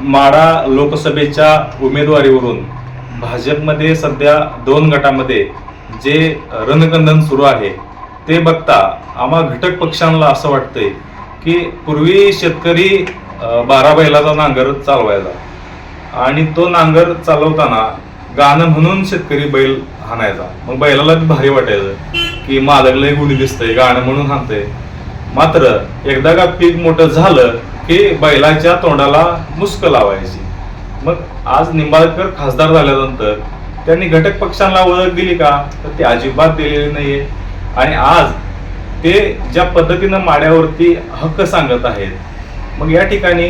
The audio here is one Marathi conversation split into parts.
माडा लोकसभेच्या उमेदवारीवरून भाजपमध्ये सध्या दोन गटामध्ये जे रणकंदन सुरू आहे ते बघता आम्हा घटक पक्षांना असं वाटतंय की पूर्वी शेतकरी बारा बैलाचा नांगर चालवायचा आणि तो नांगर चालवताना गाणं म्हणून शेतकरी बैल हाणायचा. मग बैलाला भारी वाटायचं की मालक गुणी दिसतंय गाणं म्हणून हाणतंय. मात्र एकदा का पीक मोठं झालं की बैलाच्या तोंडाला मुस्क लावायची. मग आज निंबाळकर खासदार झाल्यानंतर त्यांनी घटक पक्षांना ओळख दिली का? तर ती अजिबात दिलेली नाहीये. आणि आज ते ज्या पद्धतीनं माड्यावरती हक्क सांगत आहेत मग या ठिकाणी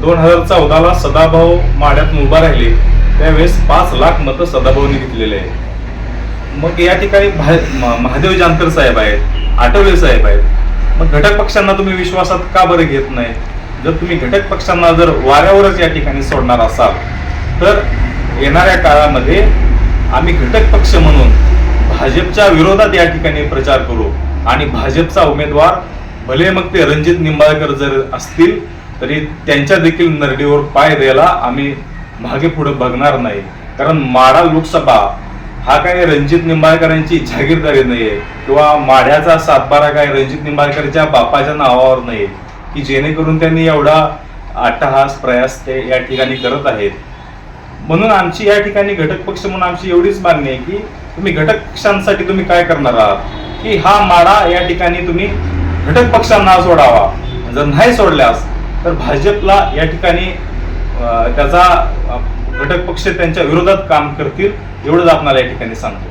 दोन हजार चौदाला सदाभाऊ माड्यात उभा राहिले त्यावेळेस पाच लाख मतं सदाभाऊनी घेतलेले आहे मग या ठिकाणी भा- म- महादेव जानकर साहेब आहेत आठवले साहेब आहेत. मग घटक पक्षांना तुम्ही विश्वासात का बरं घेत नाही जर तुम्ही घटक पक्षांना जर वाऱ्यावरच या ठिकाणी सोडणार असाल तर येणाऱ्या काळामध्ये आम्ही घटक पक्ष म्हणून भाजपच्या विरोधात या ठिकाणी प्रचार करू. आणि भाजपचा उमेदवार भले मग ते रणजित निंबाळकर जर असतील तरी त्यांच्या देखील नरडीवर पाय द्यायला आम्ही मागे पुढे बघणार नाही. कारण माडा लोकसभा हा काही रणजित निंबाळकरांची जागीरदारी आहे किंवा माढ्याचा सातबारा काय रणजित निंबाळकरच्या बापाच्या नावावर नाहीये. की जेणेकरून त्यांनी एवढा अट्टहास प्रयास ते या ठिकाणी करत आहेत. म्हणून आमची या ठिकाणी घटक पक्ष म्हणून आमची एवढीच मागणी आहे की तुम्ही घटक पक्षांसाठी तुम्ही काय करणार आहात? की हा माडा या ठिकाणी तुम्ही घटक पक्षांना सोडावा. जर नाही सोडल्यास तर भाजपला या ठिकाणी त्याचा घटक पक्ष त्यांच्या विरोधात काम करतील एवढंच आपणाला या ठिकाणी सांगतो.